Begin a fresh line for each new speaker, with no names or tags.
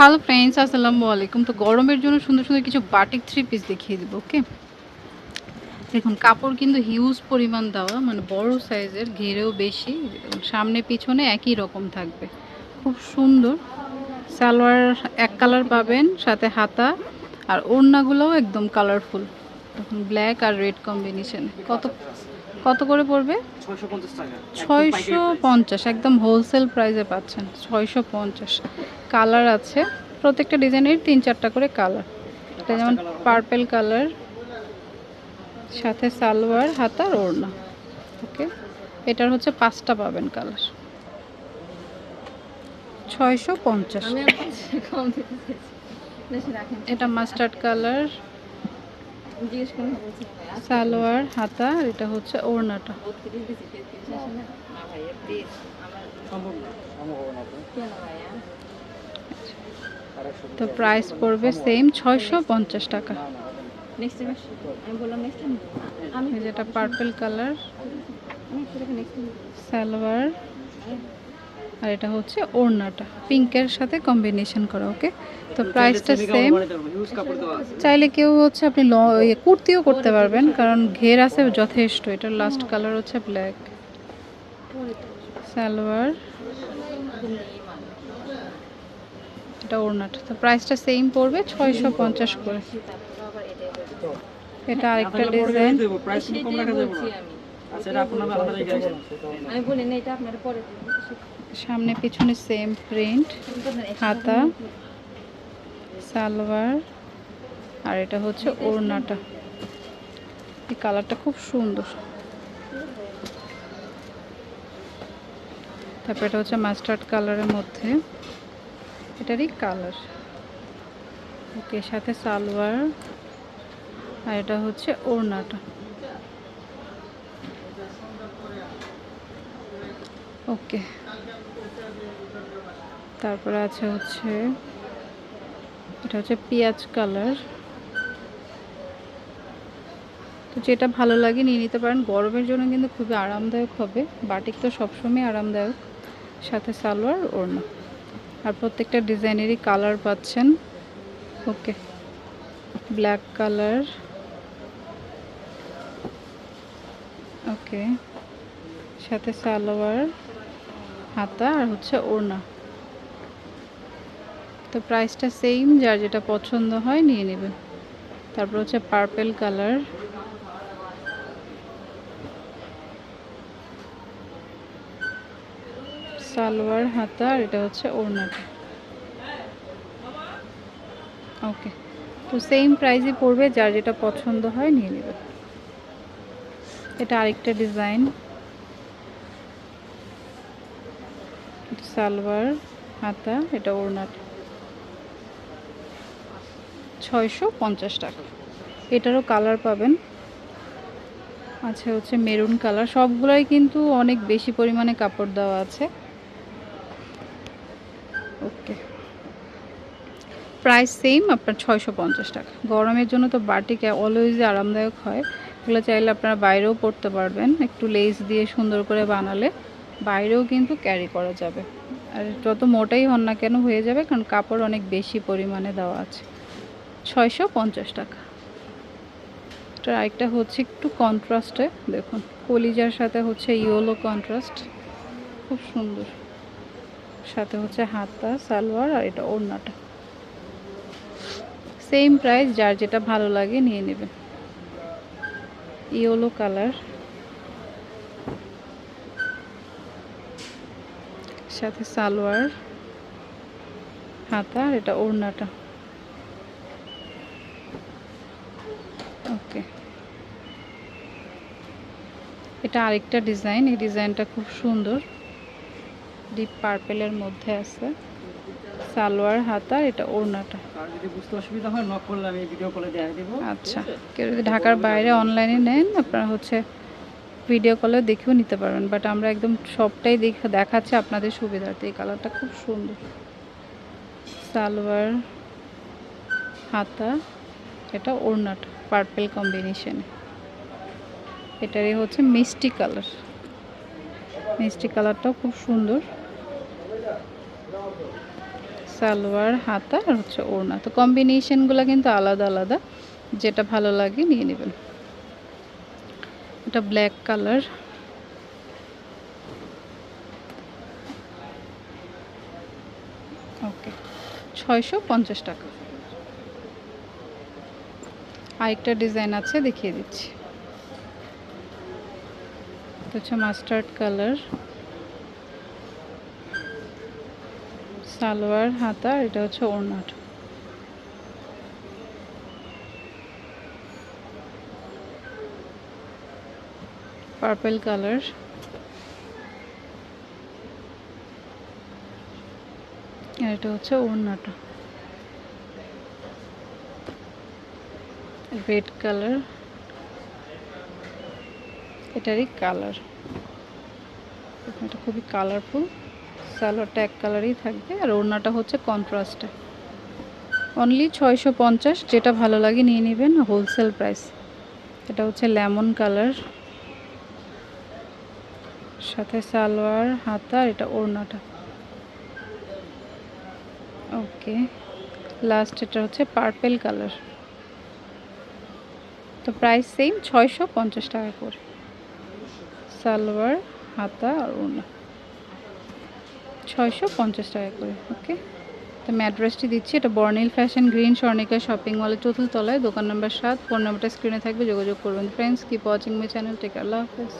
Hello friends আসসালামু আলাইকুম তো গরমের জন্য সুন্দর সুন্দর কিছু বাটিক থ্রি পিস দেখিয়ে দেবো ওকে দেখুন, কাপড় কিন্তু হিউজ পরিমাণ দেওয়া মানে বড় সাইজের ঘেরেও বেশি সামনে পিছনে একই রকম থাকবে। খুব সুন্দর। সালোয়ার এক কালার পাবেন, সাথে হাতা, আর ওড়নাগুলোও একদম কালারফুল ব্ল্যাক আর রেড কম্বিনেশনে কত কত করে পড়বে?
ছয়শো পঞ্চাশ
একদম হোলসেল প্রাইসে পাচ্ছেন ছয়শো পঞ্চাশ। কালার আছে প্রত্যেকটা ডিজাইনের তিন চারটা করে কালার এটা যেমন পার্পেল কালার সাথে সালোয়ার হাতার ওড়না। ওকে এটার হচ্ছে পাঁচটা পাবেন কালার ছয়শো পঞ্চাশ। এটা মাস্টার্ড কালার সালোয়ার হাতা আর এটা হচ্ছে ওড়নাটা।
তো।
প্রাইস পড়বে সেম ছয়শো পঞ্চাশ টাকা। যেটা পার্পল কালার সালোয়ার। আর এটা হচ্ছে ওড়নাটা। পিঙ্কের সাথে কম্বিনেশন করা ওকে তো প্রাইসটা সেম। চাইলে কেউ হচ্ছে আপনি ল ইয়ে কুর্তিও করতে পারবেন কারণ ঘের আছে যথেষ্ট। এটার লাস্ট কালার হচ্ছে ব্ল্যাক সালোয়ার এটা ওড়নাটা। তো প্রাইসটা সেম পড়বে ছয়শো পঞ্চাশ করে। এটা আরেকটা ডিজাইন
আচ্ছা,
সামনে পিছনে সেম প্রিন্ট হাতা সালোয়ার আর এটা হচ্ছে ওড়নাটা। এই কালারটা খুব সুন্দর। তারপর এটা হচ্ছে মাস্টার্ড কালারের মধ্যে। এটারই কালার ওকে সাথে সালোয়ার আর এটা হচ্ছে ওড়নাটা। ওকে। তারপরে আছে হচ্ছে, এটা হচ্ছে পেঁয়াজ কালার। তো যেটা ভালো লাগে নিয়ে নিতে পারেন। গরমের জন্য কিন্তু খুবই আরামদায়ক হবে। বাটিক তো সবসময় আরামদায়ক। সাথে সালোয়ার, ওড়না। আর প্রত্যেকটা ডিজাইনেরই কালার পাচ্ছেন। ওকে। Black colour. ওকে। সাথে সালোয়ার। হাতা আর হচ্ছে ওড়না। তো প্রাইসটা সেম যার যেটা পছন্দ হয় নিয়ে নেবেন। তারপর হচ্ছে পার্পেল কালার সালোয়ার, হাতা আর এটা হচ্ছে ওড়নাটা। ওকে তো সেম প্রাইসই পড়বে, যার যেটা পছন্দ হয় নিয়ে নেবেন। এটা আরেকটা ডিজাইন সালোয়ার হাতা, এটা ওড়নাটা ছয়শো পঞ্চাশ টাকা। এটারও কালার পাবেন। আচ্ছা হচ্ছে মেরুন কালার। সবগুলোই কিন্তু অনেক বেশি পরিমাণে কাপড় দেওয়া আছে। ওকে। প্রাইস সেম, আপনার ছয়শো পঞ্চাশ টাকা। গরমের জন্য তো বাটিক অলওয়েজই আরামদায়ক হয়। এগুলো চাইলে আপনারা বাইরেও পরতে পারবেন। একটু লেস দিয়ে সুন্দর করে বানালে। বাইরেও কিন্তু ক্যারি করা যাবে। আর যত মোটাই হন না কেন হয়ে যাবে, কারণ কাপড় অনেক বেশি পরিমাণে দেওয়া আছে। ছয়শো পঞ্চাশ টাকা। এটার আরেকটা হচ্ছে একটু কন্ট্রাস্টে দেখুন। কলিজার সাথে হচ্ছে ইয়েলো কন্ট্রাস্ট খুব সুন্দর। সাথে হচ্ছে হাতা, সালোয়ার আর এটা ওড়নাটা। সেম প্রাইস যার যেটা ভালো লাগে নিয়ে নেবেন। ইয়েলো কালার সাথে সালোয়ার হাতা আর এটা ওড়নাটা। ওকে। এটা আরেকটা ডিজাইন এই ডিজাইনটা খুব সুন্দর। ডিপ পার্পেলের মধ্যে আছে। সালোয়ার হাতা এটা ওড়নাটা।
যদি বুঝতে অসুবিধা হয় নক করলে আমি ভিডিও কলে দেখাই দেবো।
আচ্ছা। কেউ যদি ঢাকার বাইরে অনলাইনে নেন আপনারা হচ্ছে ভিডিও কলে দেখেও নিতে পারবেন বাট আমরা একদম সবটাই দেখে দেখাচ্ছি আপনাদের সুবিধার্থে। এই কালারটা খুব সুন্দর। সালোয়ার, হাতা, এটা ওড়নাটা পার্পেল কম্বিনেশনে এটারই হচ্ছে মিষ্টি কালার মিষ্টি কালারটাও খুব সুন্দর। সালোয়ার, হাতা আর হচ্ছে ওড়না। তো কম্বিনেশনগুলো কিন্তু আলাদা আলাদা। যেটা ভালো লাগে নিয়ে নেবেন। এটা ব্ল্যাক কালার ওকে ছয়শো পঞ্চাশ টাকা। আরেকটা ডিজাইন আছে দেখিয়ে দিচ্ছি। হচ্ছে মাস্টার্ড কালার সালোয়ার হাতা এটা হচ্ছে ওড়নাটা। Purple colour. আর এটা হচ্ছে ওড়নাটা। Red colour. এটারই কালার। এটা খুবই কালারফুল সালোয়ারটা এক কালারই থাকবে। আর ওড়নাটা হচ্ছে কন্ট্রাস্টে অনলি ছয়শো পঞ্চাশ। যেটা ভালো লাগে নিয়ে নেবেন। হোলসেল প্রাইস এটা হচ্ছে লেমন কালার সাথে সালোয়ার হাতা এটা ওড়নাটা। ওকে লাস্ট এটা হচ্ছে পার্পেল কালার তো প্রাইস সেম ছয়শো পঞ্চাশ টাকা করে। সালোয়ার, হাতা আর ওড়না। ছয়শো পঞ্চাশ টাকা করে, ওকে। তো আমি অ্যাড্রেসটি দিচ্ছি, এটা Bornil fashion green Swarnika shopping মলের চতুর্থ তলায়, দোকান নম্বর সাত ফোন নাম্বারটা স্ক্রিনে থাকবে, যোগাযোগ করবেন। Friends keep watching my channel take আল্লাহ হাফেজ।